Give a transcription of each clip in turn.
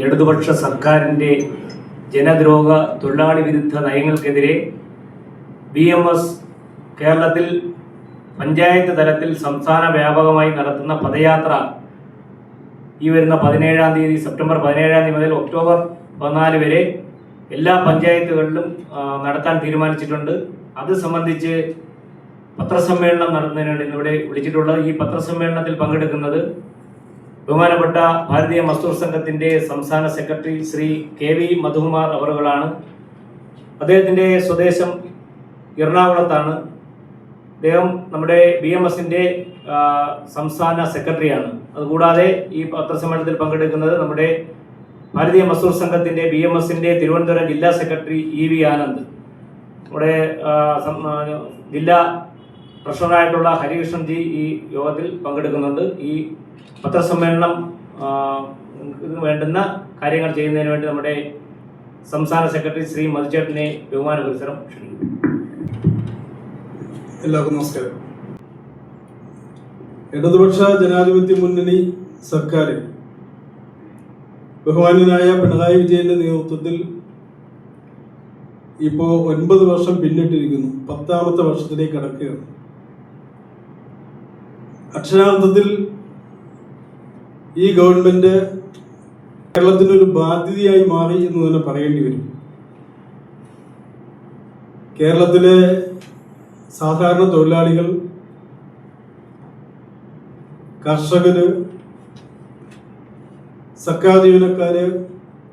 ഇടതുപക്ഷ സർക്കാരിന്റെ ജനദ്രോഹ തൊഴിലാളി വിരുദ്ധ നയങ്ങൾക്കെതിരെ ബി എം എസ് കേരളത്തിൽ പഞ്ചായത്ത് തലത്തിൽ സംസ്ഥാന വ്യാപകമായി നടത്തുന്ന പദയാത്ര ഈ വരുന്ന പതിനേഴാം തീയതി സെപ്റ്റംബർ പതിനേഴാം തീയതി മുതൽ ഒക്ടോബർ പതിനാല് വരെ എല്ലാ പഞ്ചായത്തുകളിലും നടത്താൻ തീരുമാനിച്ചിട്ടുണ്ട്. അത് സംബന്ധിച്ച് പത്രസമ്മേളനം നടത്തുന്നതിനാണ് ഇന്നിവിടെ വിളിച്ചിട്ടുള്ളത്. ഈ പത്രസമ്മേളനത്തിൽ പങ്കെടുക്കുന്നത് ബഹുമാനപ്പെട്ട ഭാരതീയ മസ്ദൂർ സംഘത്തിന്റെ സംസ്ഥാന secretary Shri K V Madhukumar അവറുകളാണ്. അദ്ദേഹത്തിന്റെ സ്വദേശം എറണാകുളത്താണ്. അദ്ദേഹം നമ്മുടെ ബി എം എസിന്റെ സംസ്ഥാന സെക്രട്ടറിയാണ്. അതുകൂടാതെ ഈ പത്രസമ്മേളനത്തിൽ പങ്കെടുക്കുന്നത് നമ്മുടെ ഭാരതീയ മസൂർ സംഘത്തിന്റെ ബി എം എസിന്റെ തിരുവനന്തപുരം ജില്ലാ സെക്രട്ടറി ഇ വി ആനന്ദ്. നമ്മുടെ ജില്ലാ ട്രഷററായിട്ടുള്ള ഹരികൃഷ്ണൻ ജി ഈ യോഗത്തിൽ പങ്കെടുക്കുന്നുണ്ട്. ഈ പത്രസമ്മേളനം വേണ്ടുന്ന കാര്യങ്ങൾ ചെയ്യുന്നതിന് വേണ്ടി നമ്മുടെ സംസ്ഥാന സെക്രട്ടറി ശ്രീ മധുചേട്ടനെ ബഹുമാന പുരസ്സരം ക്ഷണിക്കുന്നു. എല്ലാവർക്കും നമസ്കാരം. ഇടതുപക്ഷ ജനാധിപത്യ മുന്നണി സർക്കാർ ബഹുമാന്യനായ പിണറായി വിജയന്റെ നേതൃത്വത്തിൽ ഇപ്പോൾ ഒൻപത് വർഷം പിന്നിട്ടിരിക്കുന്നു. പത്താമത്തെ വർഷത്തിലേക്ക് കടക്കുകയാണ്. അക്ഷരാർത്ഥത്തിൽ ഈ ഗവൺമെന്റ് കേരളത്തിന് ഒരു ബാധ്യതയായി മാറി എന്ന് തന്നെ പറയേണ്ടി വരും. കേരളത്തിലെ സാധാരണ തൊഴിലാളികൾ കർഷകര് സർക്കാർ ജീവനക്കാര്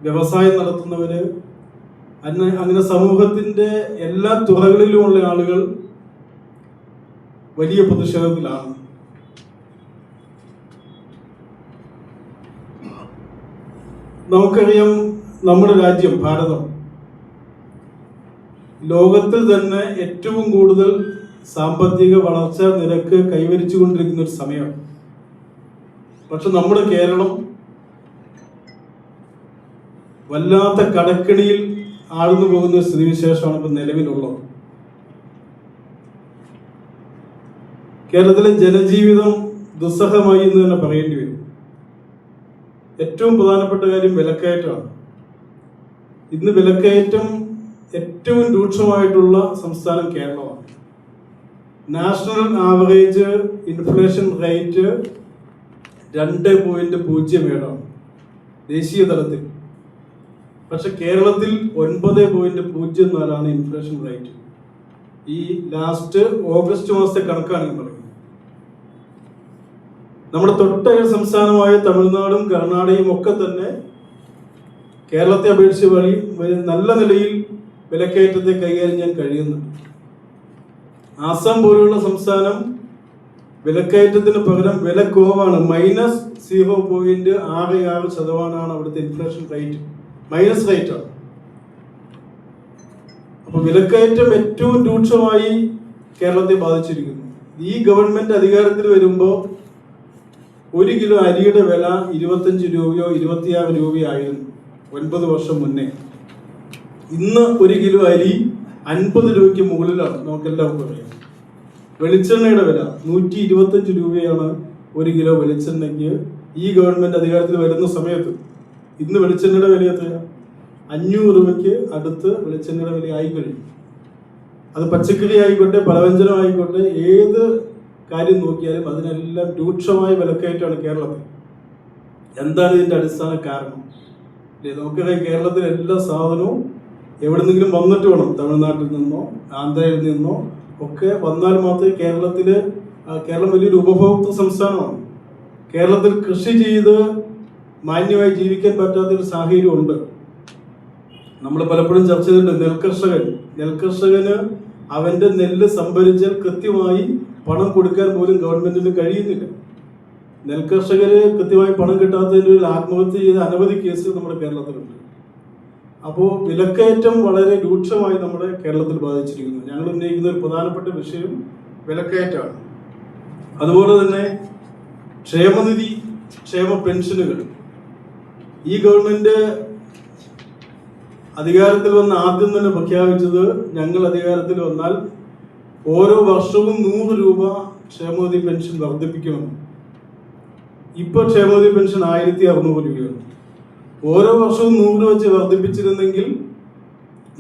വ്യവസായം നടത്തുന്നവര് അങ്ങനെ സമൂഹത്തിന്റെ എല്ലാ തുറകളിലുമുള്ള ആളുകൾ വലിയ പ്രതിഷേധത്തിലാണ്. നമുക്കറിയാം നമ്മുടെ രാജ്യം ഭാരതം ലോകത്തിൽ തന്നെ ഏറ്റവും കൂടുതൽ സാമ്പത്തിക വളർച്ച നിരക്ക് കൈവരിച്ചു കൊണ്ടിരിക്കുന്ന ഒരു സമയം. പക്ഷെ നമ്മുടെ കേരളം വല്ലാത്ത കടക്കിണിയിൽ ആഴ്ന്നു പോകുന്ന സ്ഥിതിവിശേഷമാണ് ഇപ്പൊ നിലവിലുള്ളത്. കേരളത്തിലെ ജനജീവിതം ദുസ്സഹമായി എന്ന് തന്നെ പറയേണ്ടി വരും. ഏറ്റവും പ്രധാനപ്പെട്ട കാര്യം വിലക്കയറ്റമാണ്. ഇന്ന് വിലക്കയറ്റം ഏറ്റവും രൂക്ഷമായിട്ടുള്ള സംസ്ഥാനം കേരളമാണ്. നാഷണൽ ആവറേജ് ഇൻഫ്ലേഷൻ റേറ്റ് രണ്ട് പോയിന്റ് പൂജ്യം ഏഴാണ് ദേശീയ തലത്തിൽ. പക്ഷെ കേരളത്തിൽ ഒൻപത് പോയിന്റ് പൂജ്യം നാലാണ് ഇൻഫ്ലേഷൻ റേറ്റ് ഈ ലാസ്റ്റ് ഓഗസ്റ്റ് മാസത്തെ കണക്കാണ് പറയുന്നത്. നമ്മുടെ തൊട്ടയ സംസ്ഥാനമായ തമിഴ്നാടും കർണാടകയും ഒക്കെ തന്നെ കേരളത്തെ അപേക്ഷിച്ച് വഴി നല്ല നിലയിൽ വിലക്കയറ്റത്തെ കൈകാര്യം ചെയ്യാൻ കഴിയുന്നുണ്ട് ആസാം പോലുള്ള സംസ്ഥാനം വിലക്കയറ്റത്തിന് പകരം വില കുറവാണ്. മൈനസ് സീറോ പോയിന്റ് ആറ് ആറ് ശതമാനമാണ് അവിടുത്തെ ഇൻഫ്ലേഷൻ റേറ്റ്. Minus rate. ആണ് അപ്പൊ വിലക്കയറ്റം ഏറ്റവും രൂക്ഷമായി കേരളത്തെ ബാധിച്ചിരിക്കുന്നു. ഈ ഗവൺമെന്റ് അധികാരത്തിൽ വരുമ്പോൾ ഒരു കിലോ അരിയുടെ വില ഇരുപത്തഞ്ച് രൂപയോ ഇരുപത്തിയാറ് രൂപയോ ആയിരുന്നു ഒൻപത് വർഷം മുന്നേ. ഇന്ന് ഒരു കിലോ അരി അൻപത് രൂപയ്ക്ക് മുകളിലാണ് നമുക്കെല്ലാവർക്കും അറിയാം വെളിച്ചെണ്ണയുടെ വില നൂറ്റി ഇരുപത്തഞ്ച് രൂപയാണ് ഒരു കിലോ വെളിച്ചെണ്ണയ്ക്ക് ഈ ഗവൺമെന്റ് അധികാരത്തിൽ വരുന്ന സമയത്ത്. ഇന്ന് വെളിച്ചെണ്ണയുടെ വില എത്രയാണ് അഞ്ഞൂറ് രൂപയ്ക്ക് അടുത്ത് വെളിച്ചെണ്ണയുടെ വില ആയിക്കഴിഞ്ഞു അത് പച്ചക്കറി ആയിക്കോട്ടെ പലവ്യഞ്ജനം ആയിക്കോട്ടെ ഏത് കാര്യം നോക്കിയാലും അതിനെല്ലാം രൂക്ഷമായ വിലക്കയറ്റമാണ് കേരളത്തിൽ. എന്താണ് ഇതിന്റെ അടിസ്ഥാന കാരണം? നമുക്കറിയാം കേരളത്തിലെ എല്ലാ സാധനവും എവിടെന്നെങ്കിലും വന്നിട്ട് വേണം. തമിഴ്നാട്ടിൽ നിന്നോ ആന്ധ്രയിൽ നിന്നോ ഒക്കെ വന്നാൽ മാത്രമേ കേരളത്തിൽ ആ, കേരളം വലിയൊരു ഉപഭോക്തൃ സംസ്ഥാനമാണ്. കേരളത്തിൽ കൃഷി ചെയ്ത് മാന്യമായി ജീവിക്കാൻ പറ്റാത്ത ഒരു സാഹചര്യം ഉണ്ട് നമ്മൾ പലപ്പോഴും ചർച്ച ചെയ്തിട്ടുണ്ട് നെൽകർഷകൻ. നെൽകർഷകന് അവന്റെ നെല്ല് സംഭരിച്ചാൽ കൃത്യമായി പണം കൊടുക്കാൻ പോലും ഗവൺമെന്റിന് കഴിയുന്നില്ല. നെൽകർഷകര് കൃത്യമായി പണം കിട്ടാത്തതിന്റെ ഒരു ആത്മഹത്യ ചെയ്ത അനവധി കേസുകൾ നമ്മുടെ കേരളത്തിലുണ്ട്. അപ്പോൾ വിലക്കയറ്റം വളരെ രൂക്ഷമായി നമ്മുടെ കേരളത്തിൽ ബാധിച്ചിരിക്കുന്നു. ഞങ്ങൾ ഉന്നയിക്കുന്ന ഒരു പ്രധാനപ്പെട്ട വിഷയം വിലക്കയറ്റമാണ്. അതുപോലെ തന്നെ ക്ഷേമനിധി ക്ഷേമ പെൻഷനുകൾ. ഈ ഗവൺമെന്റ് അധികാരത്തിൽ വന്ന ആദ്യം തന്നെ പ്രഖ്യാപിച്ചത് ഞങ്ങൾ അധികാരത്തിൽ വന്നാൽ ഓരോ വർഷവും നൂറ് രൂപ ക്ഷേമനിധി പെൻഷൻ വർദ്ധിപ്പിക്കുമെന്ന് ഇപ്പൊ ക്ഷേമനിധി പെൻഷൻ ആയിരത്തി അറുന്നൂറ് രൂപയാണ്. ഓരോ വർഷവും നൂറ് രൂപ വെച്ച് വർദ്ധിപ്പിച്ചിരുന്നെങ്കിൽ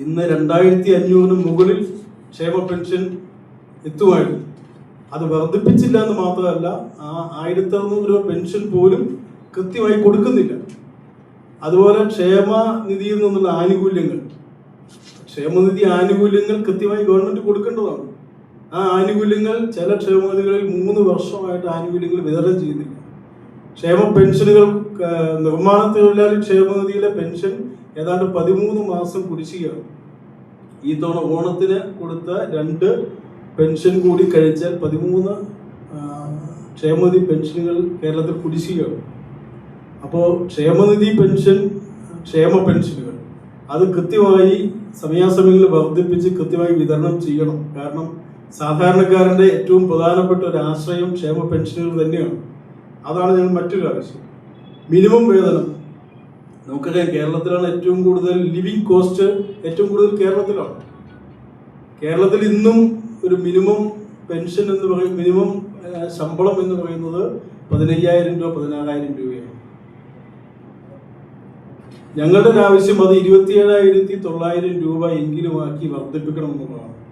ഇന്ന് രണ്ടായിരത്തി അഞ്ഞൂറിന് മുകളിൽ ക്ഷേമ പെൻഷൻ എത്തുമായിരുന്നു. അത് വർദ്ധിപ്പിച്ചില്ല എന്ന് മാത്രമല്ല ആ ആയിരത്തി അറുന്നൂറ് രൂപ പെൻഷൻ പോലും കൃത്യമായി കൊടുക്കുന്നില്ല. അതുപോലെ ക്ഷേമനിധിയിൽ നിന്നുള്ള ആനുകൂല്യങ്ങൾ. ക്ഷേമനിധി ആനുകൂല്യങ്ങൾ കൃത്യമായി ഗവൺമെന്റ് കൊടുക്കേണ്ടതാണ്. ആ ആനുകൂല്യങ്ങൾ ചില ക്ഷേമനിധികളിൽ മൂന്ന് വർഷമായിട്ട് ആനുകൂല്യങ്ങൾ വിതരണം ചെയ്യുന്നില്ല. ക്ഷേമ പെൻഷനുകൾ നിർമ്മാണ തൊഴിലാളി ക്ഷേമനിധിയിലെ പെൻഷൻ ഏതാണ്ട് പതിമൂന്ന് മാസം കുടിശ്ശികയാണ്. ഈ തവണ ഓണത്തിന് കൊടുത്ത രണ്ട് പെൻഷൻ കൂടി കഴിച്ചാൽ പതിമൂന്ന് ക്ഷേമനിധി പെൻഷനുകൾ കേരളത്തിൽ കുടിശ്ശികയാണ്. അപ്പോൾ ക്ഷേമനിധി പെൻഷൻ ക്ഷേമ പെൻഷനുകൾ അത് കൃത്യമായി സമയാസമയങ്ങളിൽ വർദ്ധിപ്പിച്ച് കൃത്യമായി വിതരണം ചെയ്യണം. കാരണം സാധാരണക്കാരന്റെ ഏറ്റവും പ്രധാനപ്പെട്ട ഒരു ആശ്രയം ക്ഷേമ പെൻഷനുകൾ തന്നെയാണ്. അതാണ് ഞങ്ങൾ മറ്റൊരു ആവശ്യം. മിനിമം വേതനം. നമുക്കറിയാം കേരളത്തിലാണ് ഏറ്റവും കൂടുതൽ ലിവിങ് കോസ്റ്റ് ഏറ്റവും കൂടുതൽ കേരളത്തിലാണ്. കേരളത്തിൽ ഇന്നും ഒരു മിനിമം പെൻഷൻ എന്ന് പറയും മിനിമം ശമ്പളം എന്ന് പറയുന്നത് പതിനയ്യായിരം രൂപ പതിനാറായിരം രൂപയാണ്. ഞങ്ങളുടെ ഒരു ആവശ്യം അത് ഇരുപത്തിയേഴായിരത്തി തൊള്ളായിരം രൂപ എങ്കിലും ആക്കി വർദ്ധിപ്പിക്കണം എന്നുള്ളതാണ്.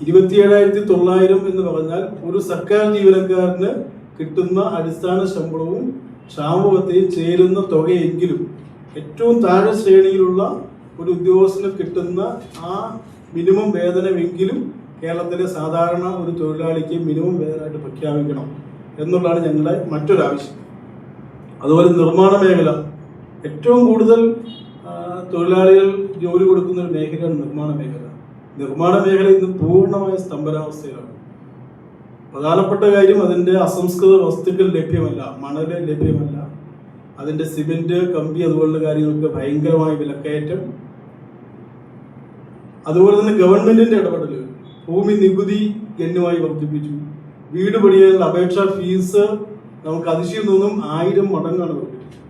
ഇരുപത്തിയേഴായിരത്തി തൊള്ളായിരം എന്ന് പറഞ്ഞാൽ ഒരു സർക്കാർ ജീവനക്കാരന് കിട്ടുന്ന അടിസ്ഥാന ശമ്പളവും ക്ഷാമബത്തെയും ചേരുന്ന തുകയെങ്കിലും ഏറ്റവും താഴെ ശ്രേണിയിലുള്ള ഒരു ഉദ്യോഗസ്ഥന് കിട്ടുന്ന ആ മിനിമം വേതനമെങ്കിലും കേരളത്തിലെ സാധാരണ ഒരു തൊഴിലാളിക്ക് മിനിമം വേതനമായിട്ട് പ്രഖ്യാപിക്കണം എന്നുള്ളതാണ് ഞങ്ങളുടെ മറ്റൊരാവശ്യം. അതുപോലെ നിർമ്മാണ മേഖല. ഏറ്റവും കൂടുതൽ തൊഴിലാളികൾ ജോലി കൊടുക്കുന്ന ഒരു മേഖലയാണ് നിർമ്മാണ മേഖല. നിർമ്മാണ മേഖല ഇന്ന് പൂർണമായ സ്തംഭനാവസ്ഥയിലാണ്. പ്രധാനപ്പെട്ട കാര്യം അതിന്റെ അസംസ്കൃത വസ്തുക്കൾ ലഭ്യമല്ല മണൽ ലഭ്യമല്ല. അതിന്റെ സിമെന്റ് കമ്പി അതുപോലുള്ള കാര്യങ്ങൾക്ക് ഭയങ്കരമായ വിലക്കയറ്റം. അതുപോലെ തന്നെ ഗവൺമെന്റിന്റെ ഇടപെടലുകൾ ഭൂമി നികുതി ഗണ്യമായി വർദ്ധിപ്പിച്ചു. വീട് പണിയാനുള്ള അപേക്ഷാ ഫീസ് നമുക്ക് അതിശയം തോന്നും ആയിരം മടങ്ങാണ് വർദ്ധിപ്പിച്ചത്.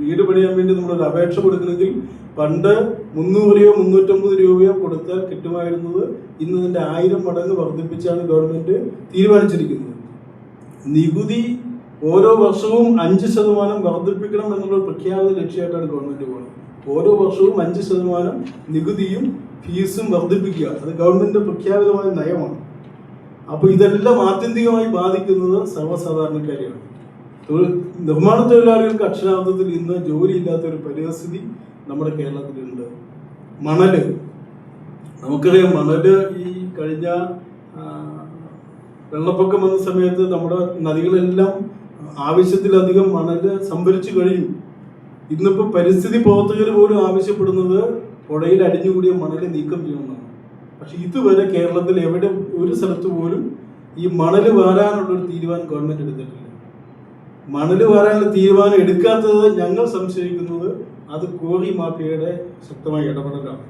വീട് പണിയാൻ വേണ്ടി നമ്മളൊരു അപേക്ഷ കൊടുക്കണമെങ്കിൽ പണ്ട് മുന്നൂറ് രൂപയോ മുന്നൂറ്റമ്പത് രൂപയോ കൊടുത്താൽ കിട്ടുമായിരുന്നത് ഇന്ന് ഇതിന്റെ ആയിരം മടങ്ങ് വർദ്ധിപ്പിച്ചാണ് ഗവൺമെന്റ് തീരുമാനിച്ചിരിക്കുന്നത്. നികുതി ഓരോ വർഷവും അഞ്ച് ശതമാനം വർദ്ധിപ്പിക്കണം എന്നുള്ള പ്രഖ്യാപിത ലക്ഷ്യമായിട്ടാണ് ഗവൺമെന്റ് പോകുന്നത്. ഓരോ വർഷവും അഞ്ച് ശതമാനം നികുതിയും ഫീസും വർദ്ധിപ്പിക്കുക. അത് ഗവൺമെന്റിന്റെ പ്രഖ്യാപിതമായ നയമാണ്. അപ്പോൾ ഇതെല്ലാം ആത്യന്തികമായി ബാധിക്കുന്നത് സർവസാധാരണക്കാരെയാണ്. നിർമ്മാണ തൊഴിലാളികൾക്ക് അക്ഷരാർത്ഥത്തിൽ ഇന്ന് ജോലിയില്ലാത്ത ഒരു പരിസ്ഥിതി നമ്മുടെ കേരളത്തിലുണ്ട്. മണൽ. നമുക്കറിയാം മണൽ ഈ കഴിഞ്ഞ വെള്ളപ്പൊക്കം വന്ന സമയത്ത് നമ്മുടെ നദികളെല്ലാം ആവശ്യത്തിലധികം മണൽ സംഭരിച്ചു കഴിഞ്ഞു. ഇന്നിപ്പോ പരിസ്ഥിതി പ്രവർത്തകർ പോലും ആവശ്യപ്പെടുന്നത് പുഴയിൽ അടിഞ്ഞുകൂടിയ മണൽ നീക്കം ചെയ്യണമെന്നാണ്. പക്ഷെ ഇതുവരെ കേരളത്തിൽ എവിടെ ഒരു സ്ഥലത്ത് പോലും ഈ മണൽ വാരാനുള്ളൊരു തീരുമാനം ഗവൺമെന്റ് എടുത്തിട്ടില്ല. മണൽ പറയാനുള്ള തീരുമാനം എടുക്കാത്തത് ഞങ്ങൾ സംശയിക്കുന്നത് അത് കോറി മാഫിയയുടെ ശക്തമായ ഇടപെടലാണ്.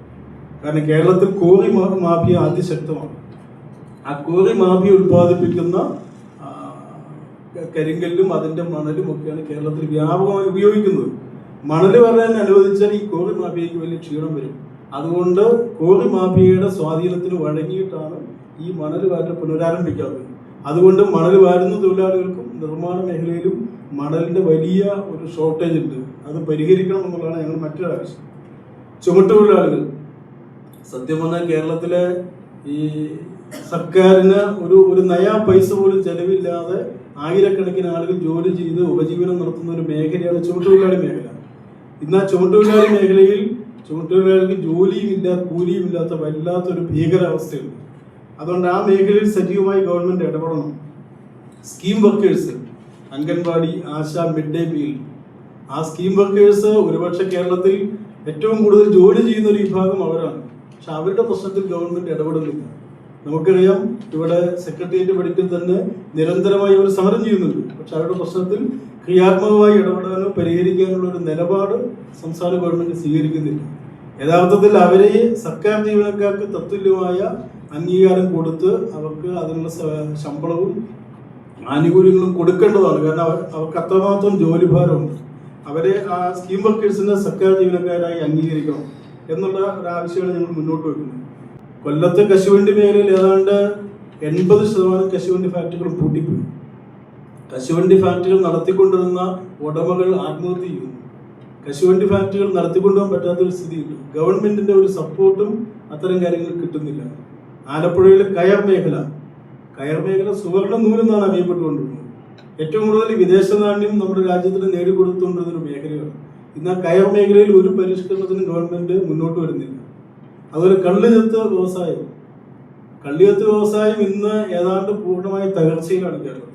കാരണം കേരളത്തിൽ കോറി മാഫിയ അതിശക്തമാണ്. ആ കോറി മാഫിയ ഉൽപ്പാദിപ്പിക്കുന്ന കരിങ്കല്ലും അതിന്റെ മണലും ഒക്കെയാണ് കേരളത്തിൽ വ്യാപകമായി ഉപയോഗിക്കുന്നത്. മണൽ പറയാൻ അനുവദിച്ചാൽ ഈ കോറി മാഫിയയ്ക്ക് വലിയ ക്ഷീണം വരും. അതുകൊണ്ട് കോറി മാഫിയയുടെ സ്വാധീനത്തിന് വഴങ്ങിയിട്ടാണ് ഈ മണൽ വാരൽ പുനരാരംഭിക്കാത്തത്. അതുകൊണ്ട് മണൽ വാരുന്ന തൊഴിലാളികൾക്കും നിർമ്മാണ മേഖലയിലും മണലിന്റെ വലിയ ഒരു ഷോർട്ടേജ് ഉണ്ട്. അത് പരിഹരിക്കണം എന്നുള്ളതാണ് ഞങ്ങൾ മറ്റൊരു ആവശ്യം. ചുമട്ടുതൊഴിലാളികൾ സത്യം പറഞ്ഞാൽ കേരളത്തിലെ ഈ സർക്കാരിന് ഒരു ഒരു നയാ പൈസ പോലും ചെലവില്ലാതെ ആയിരക്കണക്കിന് ആളുകൾ ജോലി ചെയ്ത് ഉപജീവനം നടത്തുന്ന ഒരു മേഖലയാണ് ചുമട്ടുതൊഴിലാളി മേഖല. ഇന്ന് ആ ചുമട്ടുതൊഴിലാളി മേഖലയിൽ ചുമട്ടുതൊഴിലാളിക്ക് കൂലിയും ഇല്ലാത്ത വല്ലാത്തൊരു ഭീകരാവസ്ഥയുണ്ട്. അതുകൊണ്ട് ആ മേഖലയിൽ സജീവമായി ഗവൺമെന്റ് ഇടപെടണം. Scheme workers anganwadi ASHA mid day meal ആ സ്കീം വർക്കേഴ്സ് ഒരുപക്ഷെ കേരളത്തിൽ ഏറ്റവും കൂടുതൽ ജോലി ചെയ്യുന്ന ഒരു വിഭാഗം അവരാണ്. പക്ഷെ അവരുടെ പ്രശ്നത്തിൽ ഗവൺമെന്റ് ഇടപെടുന്നില്ല. നമുക്കറിയാം ഇവിടെ സെക്രട്ടേറിയറ്റ് പഠിക്കൽ തന്നെ നിരന്തരമായി അവർ സമരം ചെയ്യുന്നുണ്ട്. പക്ഷെ അവരുടെ പ്രശ്നത്തിൽ ക്രിയാത്മകമായി ഇടപെടാനോ പരിഹരിക്കാനുള്ള ഒരു നിലപാട് സംസ്ഥാന ഗവൺമെന്റ് സ്വീകരിക്കുന്നില്ല. യഥാർത്ഥത്തിൽ അവരെ സർക്കാർ ജീവനക്കാർക്ക് തത്തുല്യമായ അംഗീകാരം കൊടുത്ത് അവർക്ക് അതിനുള്ള ശമ്പളവും ആനുകൂല്യങ്ങളും കൊടുക്കേണ്ടതാണ്. കാരണം അവർ അവർക്ക് അത്രമാത്രം ജോലിഭാരമുണ്ട്. അവരെ ആ സ്കീം വർക്കേഴ്സിനെ സർക്കാർ ജീവനക്കാരായി അംഗീകരിക്കണം എന്നുള്ള ഒരു ആവശ്യമാണ് ഞങ്ങൾ മുന്നോട്ട് വെക്കുന്നത്. കൊല്ലത്തെ കശുവണ്ടി മേഖലയിൽ ഏതാണ്ട് എൺപത് ശതമാനം കശുവണ്ടി ഫാക്ടറികൾ പൂട്ടിപ്പോയി. കശുവണ്ടി ഫാക്ടറികൾ നടത്തിക്കൊണ്ടിരുന്ന ഉടമകൾ ആത്മഹത്യ ചെയ്യുന്നു കശുവണ്ടി ഫാക്ടറികൾ നടത്തിക്കൊണ്ടുപോകാൻ പറ്റാത്ത ഒരു സ്ഥിതിയുണ്ട്. ഗവൺമെന്റിന്റെ ഒരു സപ്പോർട്ടും അത്തരം കാര്യങ്ങൾ കിട്ടുന്നില്ല. ആലപ്പുഴയിലെ കയർ മേഖല. കയർ മേഖല സുവർണ നൂലെന്നാണ് അറിയപ്പെട്ടുകൊണ്ടിരുന്നത്. ഏറ്റവും കൂടുതൽ വിദേശ നാണ്യം നമ്മുടെ രാജ്യത്തിന് നേടിക്കൊടുത്തുകൊണ്ടിരുന്ന മേഖലയാണ്. ഇന്ന് ആ കയർ മേഖലയിൽ ഒരു പരിഷ്കരണത്തിനും ഗവൺമെന്റ് മുന്നോട്ട് വരുന്നില്ല. അതുപോലെ കള്ളിചത്ത് വ്യവസായം. കള്ളിയത്ത് വ്യവസായം ഇന്ന് ഏതാണ്ട് പൂർണമായി തകർച്ചയിലാണ് കേരളം.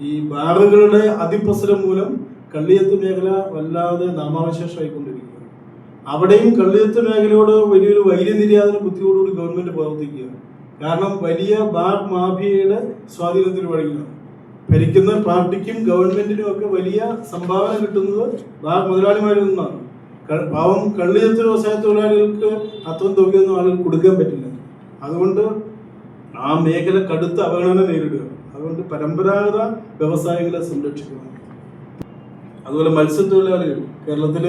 ഈ ബാറുകളുടെ അതിപ്രസരം മൂലം കള്ളിയത്ത് മേഖല വല്ലാതെ നാമാവശേഷമായിക്കൊണ്ടിരിക്കുകയാണ് അവിടെയും കള്ളിയത്ത് മേഖലയോട് വലിയൊരു വൈര്യനിര്യാതന ബുദ്ധിയോടുകൂടി ഗവൺമെന്റ് പ്രവർത്തിക്കുക കാരണം വലിയ ബാർ മാഫിയയുടെ സ്വാധീനത്തിൽ വഴങ്ങിയാണ് ഭരിക്കുന്ന പാർട്ടിക്കും ഗവൺമെന്റിനും ഒക്കെ വലിയ സംഭാവന കിട്ടുന്നത് ബാർ മുതലാളിമാരിൽ നിന്നാണ്. പാവം കള്ളിയത്ത് വ്യവസായ തൊഴിലാളികൾക്ക് അത്തരം തുകയൊന്നും ആളുകൾ കൊടുക്കാൻ പറ്റില്ല. അതുകൊണ്ട് ആ മേഖല കടുത്ത അവഗണന നേരിടുക. അതുകൊണ്ട് പരമ്പരാഗത വ്യവസായങ്ങളെ സംരക്ഷിക്കണം അതുപോലെ മത്സ്യത്തൊഴിലാളികൾ. കേരളത്തിൽ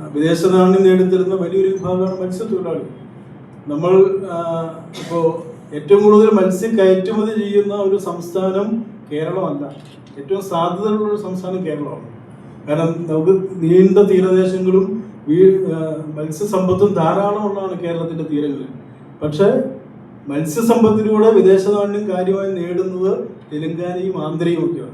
വിദേശ നാണ്യം നേടിത്തരുന്ന വലിയൊരു വിഭാഗമാണ് മത്സ്യത്തൊഴിലാളികൾ നമ്മൾ ഇപ്പോൾ ഏറ്റവും കൂടുതൽ മത്സ്യം കയറ്റുമതി ചെയ്യുന്ന ഒരു സംസ്ഥാനം കേരളമല്ല. ഏറ്റവും സാധ്യതയുള്ള ഒരു സംസ്ഥാനം കേരളമാണ്. കാരണം നമുക്ക് നീണ്ട തീരദേശങ്ങളും വീ- മത്സ്യ മത്സ്യസമ്പത്തും ധാരാളം ഉള്ളതാണ് കേരളത്തിന്റെ തീരങ്ങളിൽ. പക്ഷേ മത്സ്യസമ്പത്തിലൂടെ വിദേശ നാണ്യം കാര്യമായി നേടുന്നത് തെലങ്കാനയും ആന്ധ്രയും ഒക്കെയാണ്.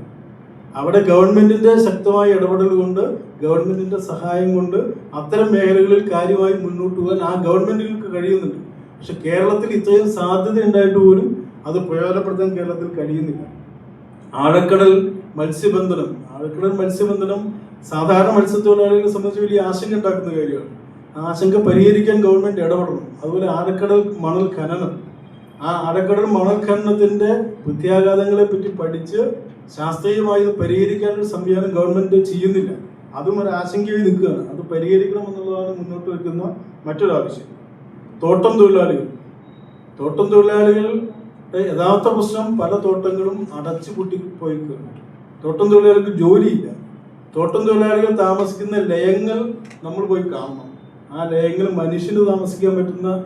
അവിടെ ഗവൺമെന്റിന്റെ ശക്തമായ ഇടപെടൽ കൊണ്ട് ഗവൺമെന്റിന്റെ സഹായം കൊണ്ട് അത്തരം മേഖലകളിൽ കാര്യമായി മുന്നോട്ട് പോകാൻ ആ ഗവൺമെന്റുകൾക്ക് കഴിയുന്നുണ്ട്. പക്ഷെ കേരളത്തിൽ ഇത്രയും സാധ്യത ഉണ്ടായിട്ട് പോലും അത് പ്രയോജനപ്പെടുത്താൻ കേരളത്തിൽ കഴിയുന്നില്ല. ആഴക്കടൽ മത്സ്യബന്ധനം ആഴക്കടൽ മത്സ്യബന്ധനം സാധാരണ മത്സ്യത്തൊഴിലാളികളെ സംബന്ധിച്ച് വലിയ ആശങ്ക ഉണ്ടാക്കുന്ന കാര്യമാണ്. ആ ആശങ്ക പരിഹരിക്കാൻ ഗവൺമെന്റ് ഇടപെടണം. അതുപോലെ ആഴക്കടൽ മണൽ ഖനനം. ആ ആഴക്കടൽ മണൽ ഖനനത്തിന്റെ പ്രത്യാഘാതങ്ങളെ പറ്റി പഠിച്ച് ശാസ്ത്രീയമായി ഇത് പരിഹരിക്കാനൊരു സംവിധാനം ഗവൺമെന്റ് ചെയ്യുന്നില്ല. അതും ഒരു ആശങ്കയായി നിൽക്കുകയാണ്. അത് പരിഹരിക്കണം എന്നുള്ളതാണ് മുന്നോട്ട് വെക്കുന്ന മറ്റൊരു ആവശ്യം. തോട്ടം തൊഴിലാളികൾ. തോട്ടം തൊഴിലാളികളുടെ യഥാർത്ഥ പ്രശ്നം പല തോട്ടങ്ങളും അടച്ചു പൂട്ടി പോയിക്കുകയാണ് തോട്ടം തൊഴിലാളികൾക്ക് ജോലിയില്ല. തോട്ടം തൊഴിലാളികൾ താമസിക്കുന്ന ലയങ്ങൾ നമ്മൾ പോയി കാണണം. ആ ലയങ്ങൾ മനുഷ്യന് താമസിക്കാൻ പറ്റുന്ന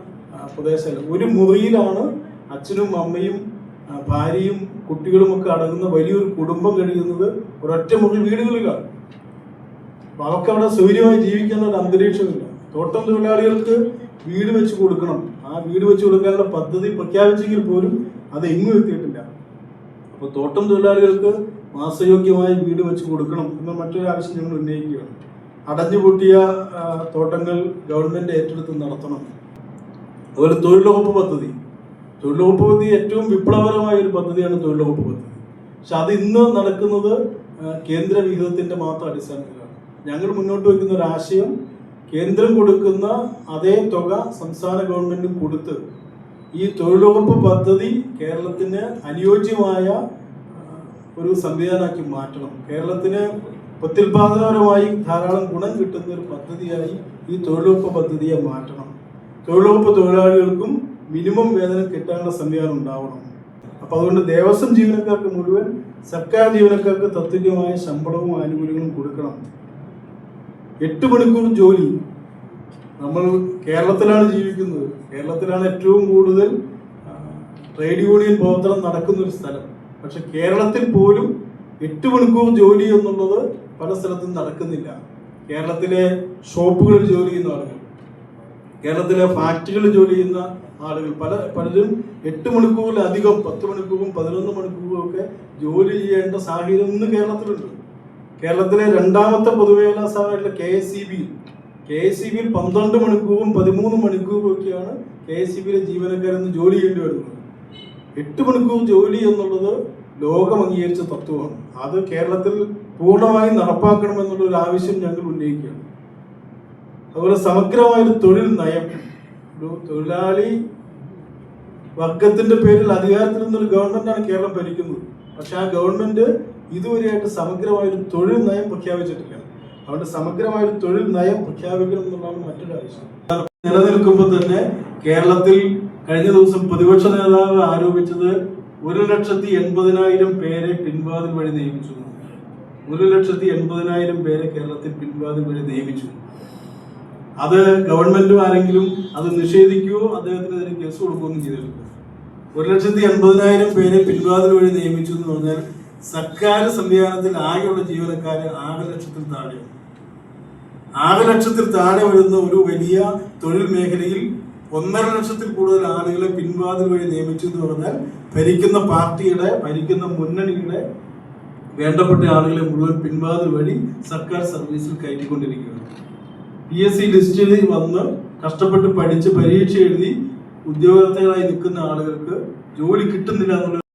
പ്രദേശമല്ല. ഒരു മുറിയിലാണ് അച്ഛനും അമ്മയും ഭാര്യയും കുട്ടികളും ഒക്കെ അടങ്ങുന്ന വലിയൊരു കുടുംബം കഴിയുന്നത് ഒരൊറ്റ മുറി വീടുകളിലാണ് അപ്പൊ അവർക്ക് അവിടെ സൗകര്യമായി ജീവിക്കാൻ ഒരു അന്തരീക്ഷമില്ല. തോട്ടം തൊഴിലാളികൾക്ക് വീട് വെച്ച് കൊടുക്കണം. ആ വീട് വെച്ച് കൊടുക്കാനുള്ള പദ്ധതി പ്രഖ്യാപിച്ചെങ്കിൽ പോലും അത് എങ്ങും എത്തിയിട്ടില്ല. അപ്പൊ തോട്ടം തൊഴിലാളികൾക്ക് മാസയോഗ്യമായ വീട് വെച്ച് കൊടുക്കണം എന്ന മറ്റൊരു ആവശ്യം ഞങ്ങൾ ഉന്നയിക്കുകയാണ്. അടഞ്ഞുപൂട്ടിയ തോട്ടങ്ങൾ ഗവൺമെന്റ് ഏറ്റെടുത്ത് നടത്തണം. അതുപോലെ തൊഴിലുറപ്പ് പദ്ധതി. തൊഴിലുറപ്പ് പദ്ധതി ഏറ്റവും വിപ്ലവകരമായ ഒരു പദ്ധതിയാണ് തൊഴിലുറപ്പ് പദ്ധതി. പക്ഷെ അത് ഇന്ന് നടക്കുന്നത് കേന്ദ്ര വിഹിതത്തിന്റെ മാത്രം അടിസ്ഥാനത്തിലാണ്. ഞങ്ങൾ മുന്നോട്ട് വയ്ക്കുന്ന ഒരു ആശയം കേന്ദ്രം കൊടുക്കുന്ന അതേ തുക സംസ്ഥാന ഗവൺമെന്റും കൊടുത്ത് ഈ തൊഴിലുറപ്പ് പദ്ധതി കേരളത്തിന് അനുയോജ്യമായ ഒരു സംവിധാനമാക്കി മാറ്റണം. കേരളത്തിന് പ്രത്യുൽപാദനപരമായി ധാരാളം ഗുണം കിട്ടുന്ന ഒരു പദ്ധതിയായി ഈ തൊഴിലുറപ്പ് പദ്ധതിയെ മാറ്റണം. തൊഴിലുറപ്പ് തൊഴിലാളികൾക്കും മിനിമം വേതനം കിട്ടാനുള്ള സംവിധാനം ഉണ്ടാവണം. അപ്പൊ അതുകൊണ്ട് ദേവസ്വം ജീവനക്കാർക്ക് മുഴുവൻ സർക്കാർ ജീവനക്കാർക്ക് തത്തുല്യമായ ശമ്പളവും ആനുകൂല്യങ്ങളും കൊടുക്കണം. എട്ട് മണിക്കൂർ ജോലി നമ്മൾ കേരളത്തിലാണ് ജീവിക്കുന്നത്. കേരളത്തിലാണ് ഏറ്റവും കൂടുതൽ ട്രേഡ് യൂണിയൻ പ്രവർത്തനം നടക്കുന്ന ഒരു സ്ഥലം. പക്ഷെ കേരളത്തിൽ പോലും എട്ട് മണിക്കൂർ ജോലി എന്നുള്ളത് പല സ്ഥലത്തും നടക്കുന്നില്ല. കേരളത്തിലെ ഷോപ്പുകളിൽ ജോലി ചെയ്യുന്ന ആളുകൾ. കേരളത്തിലെ ഫാക്ടറികളിൽ ജോലി ചെയ്യുന്ന ആളുകൾ പല പലരും എട്ട് മണിക്കൂറിലധികം പത്ത് മണിക്കൂറും പതിനൊന്ന് മണിക്കൂറും ഒക്കെ ജോലി ചെയ്യേണ്ട സാഹചര്യം ഇന്ന് കേരളത്തിലുണ്ട്. കേരളത്തിലെ രണ്ടാമത്തെ പൊതുമേഖലാ സ്ഥാപനമായിട്ടുള്ള K S C B. K S C ബിയിൽ പന്ത്രണ്ട് മണിക്കൂറും പതിമൂന്ന് മണിക്കൂറും ഒക്കെയാണ് കെ എസ് സി ബിയിലെ ജീവനക്കാരെന്ന് ജോലി ചെയ്യേണ്ടി വരുന്നത്. എട്ട് മണിക്കൂർ ജോലി എന്നുള്ളത് ലോകം അംഗീകരിച്ച തത്വമാണ്. അത് കേരളത്തിൽ പൂർണമായും നടപ്പാക്കണമെന്നുള്ള ഒരു ആവശ്യം ഞങ്ങൾ ഉന്നയിക്കുകയാണ്. അതുപോലെ സമഗ്രമായൊരു തൊഴിൽ നയം. ഒരു തൊഴിലാളി വർഗത്തിന്റെ പേരിൽ അധികാരത്തിൽ നിന്നൊരു ഗവൺമെന്റാണ് കേരളം ഭരിക്കുന്നത്. പക്ഷെ ആ ഗവൺമെന്റ് ഇതുവരെയായിട്ട് സമഗ്രമായൊരു തൊഴിൽ നയം പ്രഖ്യാപിച്ചിട്ടില്ല. അതുകൊണ്ട് സമഗ്രമായൊരു തൊഴിൽ നയം പ്രഖ്യാപിക്കണം എന്നുള്ളതാണ് മറ്റൊരു ആവശ്യം. നിലനിൽക്കുമ്പോൾ തന്നെ കേരളത്തിൽ കഴിഞ്ഞ ദിവസം പ്രതിപക്ഷ നേതാവ് ആരോപിച്ചത് ഒരു ലക്ഷത്തി എൺപതിനായിരം പേരെ പിൻവാതിൽ വഴി നിയമിച്ചു. ഒരു ലക്ഷത്തി എൺപതിനായിരം പേരെ കേരളത്തിൽ പിൻവാതിൽ വഴി നിയമിച്ചു. അത് ഗവൺമെന്റും ആരെങ്കിലും അത് നിഷേധിക്കുകയോ അദ്ദേഹത്തിനെതിരെ കേസ് കൊടുക്കുകയൊന്നും ചെയ്തിട്ടില്ല. ഒരു ലക്ഷത്തി എൺപതിനായിരം പേരെ പിൻവാതിൽ വഴി നിയമിച്ചു എന്ന് പറഞ്ഞാൽ സർക്കാർ സംവിധാനത്തിൽ ആകെയുള്ള ജീവനക്കാർ ആറ് ലക്ഷത്തിൽ താഴെയാണ് ആറ് ലക്ഷത്തിൽ താഴെ വരുന്ന ഒരു വലിയ തൊഴിൽ മേഖലയിൽ ഒന്നര ലക്ഷത്തിൽ കൂടുതൽ ആളുകളെ പിൻവാതിൽ വഴി നിയമിച്ചു എന്ന് പറഞ്ഞാൽ ഭരിക്കുന്ന പാർട്ടിയുടെ ഭരിക്കുന്ന മുന്നണിയുടെ വേണ്ടപ്പെട്ട ആളുകളെ മുഴുവൻ പിൻവാതിൽ വഴി സർക്കാർ സർവീസിൽ കയറ്റിക്കൊണ്ടിരിക്കുകയാണ്. പി എസ് സി ലിസ്റ്റിൽ വന്ന് കഷ്ടപ്പെട്ട് പഠിച്ച് പരീക്ഷ എഴുതി ഉദ്യോഗാർത്ഥികളായി നിൽക്കുന്ന ആളുകൾക്ക് ജോലി കിട്ടുന്നില്ല എന്നുള്ള